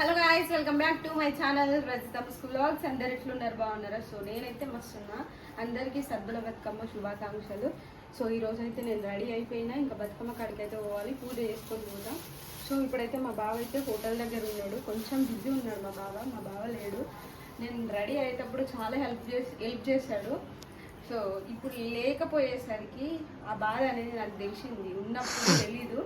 Hello guys welcome back to my channel Rajitha blogs అందరు ఎట్లున్నారు? బాగున్నారా? సో నేనైతే మస్తున్నా అందరికీ సద్దుల బతుకమ్మ శుభాకాంక్షలు. సో ఈ రోజు అయితే నేను రెడీ అయిపోయినా. ఇంకా బతుకమ్మ కాడికి అయితే పోవాలి. పూజ చేసుకొని పోతాం. సో ఇప్పుడైతే మా బావ అయితే హోటల్ దగ్గర ఉన్నాడు. కొంచెం బిజీ ఉన్నాడు మా బావ. మా బావ లేడు. నేను రెడీ అయ్యేటప్పుడు చాలా హెల్ప్ చేసి హెల్ప్ చేశాడు. సో ఇప్పుడు లేకపోయేసరికి ఆ బాధ అనేది నాకు తెలిసింది. ఉన్నప్పుడు తెలీదు.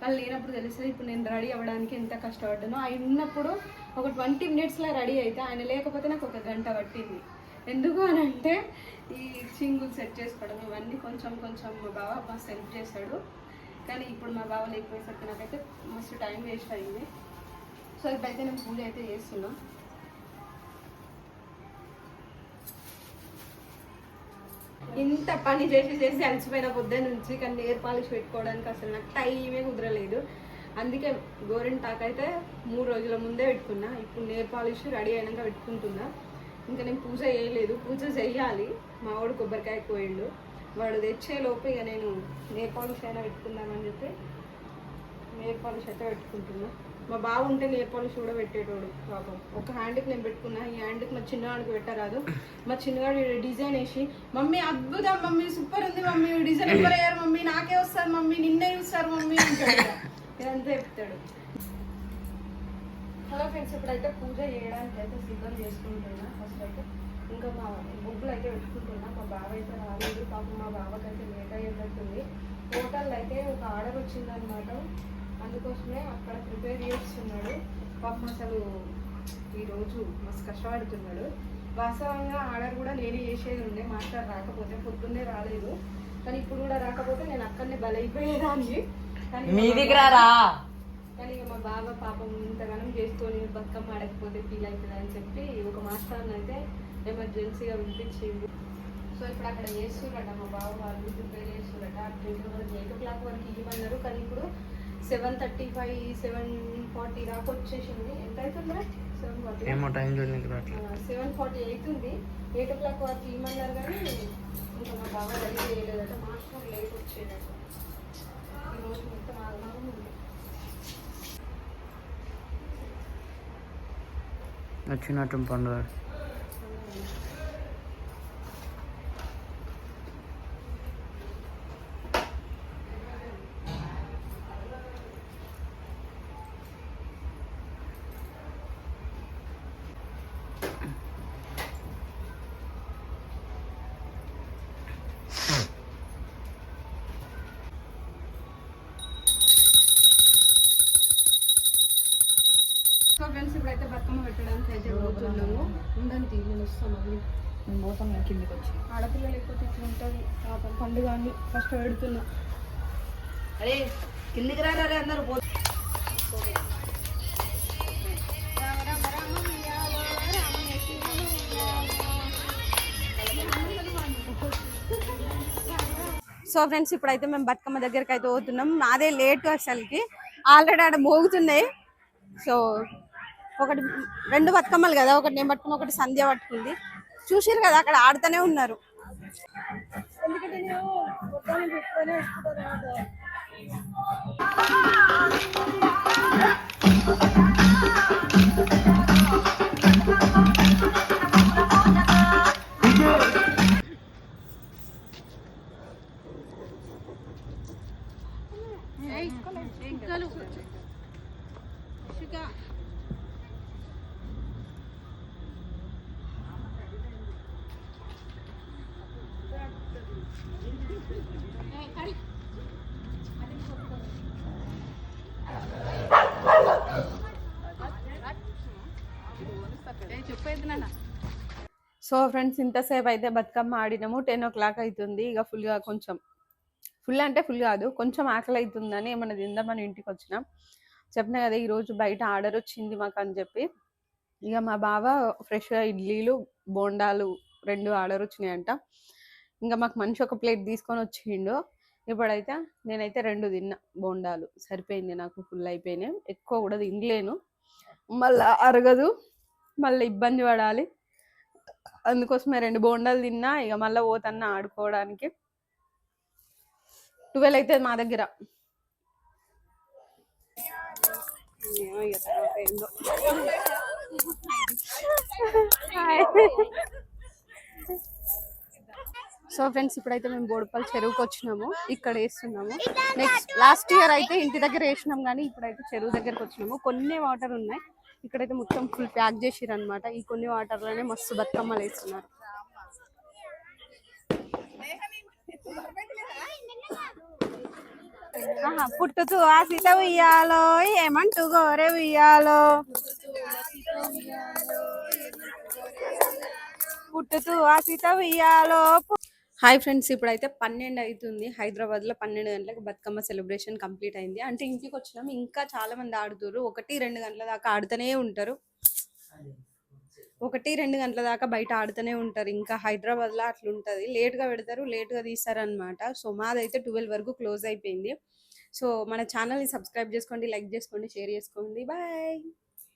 వాళ్ళు లేనప్పుడు తెలుస్తుంది. ఇప్పుడు నేను రెడీ అవ్వడానికి ఎంత కష్టపడ్డానో. ఆయన ఉన్నప్పుడు ఒక ట్వంటీ మినిట్స్లో రెడీ అయితే ఆయన లేకపోతే నాకు ఒక గంట పట్టింది. ఎందుకు అని అంటే ఈ చింగులు సెట్ చేసుకోవడం ఇవన్నీ కొంచెం కొంచెం మా బావ మస్తు హెల్ప్ చేశాడు. కానీ ఇప్పుడు మా బావ లేకపోయేసరికి నాకైతే మస్తు టైం వేస్ట్ అయింది. సో ఇప్పుడైతే నేను పూజ అయితే చేస్తున్నాను ఇంత పని చేసి చేసి అలసిపోయిన పొద్దున్న నుంచి కానీ నేర్ పాలిష్ పెట్టుకోవడానికి అసలు నాకు టైమే కుదరలేదు. అందుకే గోరింటాక్ అయితే మూడు రోజుల ముందే పెట్టుకున్నా. ఇప్పుడు నేర్ పాలిష్ రెడీ అయినాక పెట్టుకుంటున్నా. ఇంకా నేను పూజ చేయలేదు. పూజ చెయ్యాలి. మా వాడు కొబ్బరికాయ కోయిండు వాడు తెచ్చే లోపు ఇక నేను నేర్ పాలిష్ అయినా పెట్టుకుందామని చెప్పి నేర్ పాలిష్ అయితే పెట్టుకుంటున్నా. మా బావ ఉంటే నేర్ పాలిష్ కూడా పెట్టేటోడు పాపం. ఒక హ్యాండ్కి నేను పెట్టుకున్నా ఈ హ్యాండ్కి మా చిన్నవాడికి పెట్టరాదు. మా చిన్నవాడు డిజైన్ వేసి మమ్మీ అద్భుతం మమ్మీ సూపర్ ఉంది మమ్మీ డిజైన్ ఎవరు అయ్యారు మమ్మీ నాకే వస్తారు మమ్మీ నిన్నే చూస్తారు మమ్మీ అంటాడు. ఇదంతా చెప్తాడు. హలో ఫ్రెండ్స్ ఇప్పుడైతే పూజ చేయడానికి అయితే సిద్ధం చేసుకుంటున్నా. ఫస్ట్ అయితే ఇంకా మా బొగ్గులు అయితే పెట్టుకుంటున్నా. మా బావ అయితే రాలేదు. పాపం మా బావకైతే లేట్ అయ్యేటట్టుంది. హోటల్ అయితే ఒక ఆర్డర్ వచ్చిందనమాట అందుకోసమే అక్కడ ప్రిపేర్ చేస్తున్నాడు. పాపం అసలు ఈరోజు మస్తు కష్టపడుతున్నాడు. వాస్తవంగా ఆర్డర్ కూడా నేనే చేసేది ఉండే మాస్టర్ రాకపోతే పొద్దున్నే రాలేదు. కానీ ఇప్పుడు కూడా రాకపోతే నేను అక్కడనే బలైపోయేదాన్ని. కానీ మీ దగ్గర రా కానీ ఇక మా బావ పాపం ఇంతగానం చేసుకొని బతుకమ్మ ఆడకపోతే ఫీల్ అవుతుంది అని చెప్పి ఒక మాస్టర్ని అయితే ఎమర్జెన్సీగా పిలిపించింది సో ఇప్పుడు అక్కడ చేస్తున్నట మా బావ వాళ్ళు ప్రిపేర్ చేస్తున్నట అక్కడ వరకు ఎయిట్ ఓ క్లాక్ వరకు ఇవ్వమన్నారు. కానీ ఇప్పుడు seven thirty five seven forty దాకా వచ్చేసింది. ఎంత అవుతుందా సెవెన్ ఫార్టీ. ఏమో టైం సెవెన్ ఫార్టీ అవుతుంది ఎయిట్ ఓ క్లాక్ వరకు ఇవ్వమన్నారు కానీ ఇంకా మా బావ రెడీ చేయలేదట. మాస్టర్ లేట్ వచ్చేదట. ఈరోజు మొత్తం ఆగమాగం ఉంది. వచ్చినట్టు పండుగ సో ఫ్రెండ్స్ ఇప్పుడైతే బతుకమ్మ పెట్టడానికి అయితే పోతున్నాము. ఉండండి నేను మళ్ళీ. నేను పోతాం నేను కిందికి వచ్చి. ఆడపిల్ల లేకపోతే ఇట్లా ఉంటుంది పండుగ అని ఫస్ట్ పెడుతున్నా. అరే కిందికి రా రే అందరు? పో. సో ఫ్రెండ్స్ ఇప్పుడైతే మేము బతుకమ్మ దగ్గరికి అయితే పోతున్నాం. అదే లేట్ అసలుకి. ఆల్రెడీ ఆడ మోగుతున్నాయి. సో ఒకటి రెండు బతుకమ్మలు కదా ఒకటి నేను పట్టుకుని ఒకటి సంధ్య పట్టుకుంది. చూసారు కదా అక్కడ ఆడుతూనే ఉన్నారు. ఎందుకంటే నేను సో ఫ్రెండ్స్ ఇంతసేపు అయితే బతుకమ్మ ఆడినాము. టెన్ ఓ క్లాక్ అవుతుంది ఇక ఫుల్గా కొంచెం ఫుల్ అంటే ఫుల్ కాదు. కొంచెం ఆకలి అవుతుందని ఏమన్నా తిందామని ఇంటికి వచ్చినాం. చెప్పిన కదా ఈరోజు బయట ఆర్డర్ వచ్చింది మాకు అని చెప్పి. ఇక మా బావ ఫ్రెష్గా ఇడ్లీలు బోండాలు రెండు ఆర్డర్ వచ్చినాయంట. ఇంకా మాకు మనిషి ఒక ప్లేట్ తీసుకొని వచ్చిండు. ఇప్పుడైతే నేనైతే రెండు తిన్నా బోండాలు. సరిపోయింది నాకు ఫుల్ అయిపోయినాయి. ఎక్కువ కూడా తినలేను. మళ్ళీ అరగదు. మళ్ళీ ఇబ్బంది పడాలి. అందుకోసమే రెండు బోండాలు తిన్నా ఇక మళ్ళీ పోతన్నా ఆడుకోవడానికి. ట్వెల్వ్ అయితే మా దగ్గర. సో ఫ్రెండ్స్ ఇప్పుడైతే మేము బోడుపల్లి చెరువుకి వచ్చినాము. ఇక్కడ వేస్తున్నాము. నెక్స్ట్ లాస్ట్ ఇయర్ అయితే ఇంటి దగ్గర వేసినాం కానీ ఇప్పుడైతే చెరువు దగ్గరకు వచ్చినాము. కొన్ని వాటర్ ఉన్నాయి. ఇక్కడైతే మొత్తం ఫుల్ ప్యాక్ చేసిర్రు అనమాట ఈ కొన్ని వాటర్లోనే మస్తు బతుకమ్మలు వేస్తున్నారు. పుట్టుతు ఆ సీత ఉయ్యాలో ఏమంటూ గోరే ఉయ్యాలో? పుట్టుతూ సీత ఉయ్యాలో హాయ్ ఫ్రెండ్స్ ఇప్పుడైతే పన్నెండు అవుతుంది హైదరాబాద్లో పన్నెండు గంటలకు బతుకమ్మ సెలబ్రేషన్ కంప్లీట్ అయింది. అంటే ఇంటికి వచ్చినాం. ఇంకా చాలా మంది ఒకటి రెండు గంటల దాకా ఆడుతూనే ఉంటారు. ఒకటి రెండు గంటల దాకా బయట ఆడుతూనే ఉంటారు. ఇంకా హైదరాబాద్లో అట్లుంటుంది. అట్లా పెడతారు లేట్గా తీస్తారనమాట తీస్తారు అనమాట సో మాదైతే ట్వెల్వ్ వరకు క్లోజ్ అయిపోయింది. సో మన ఛానల్ని సబ్స్క్రైబ్ చేసుకోండి లైక్ చేసుకోండి షేర్ చేసుకోండి. బాయ్!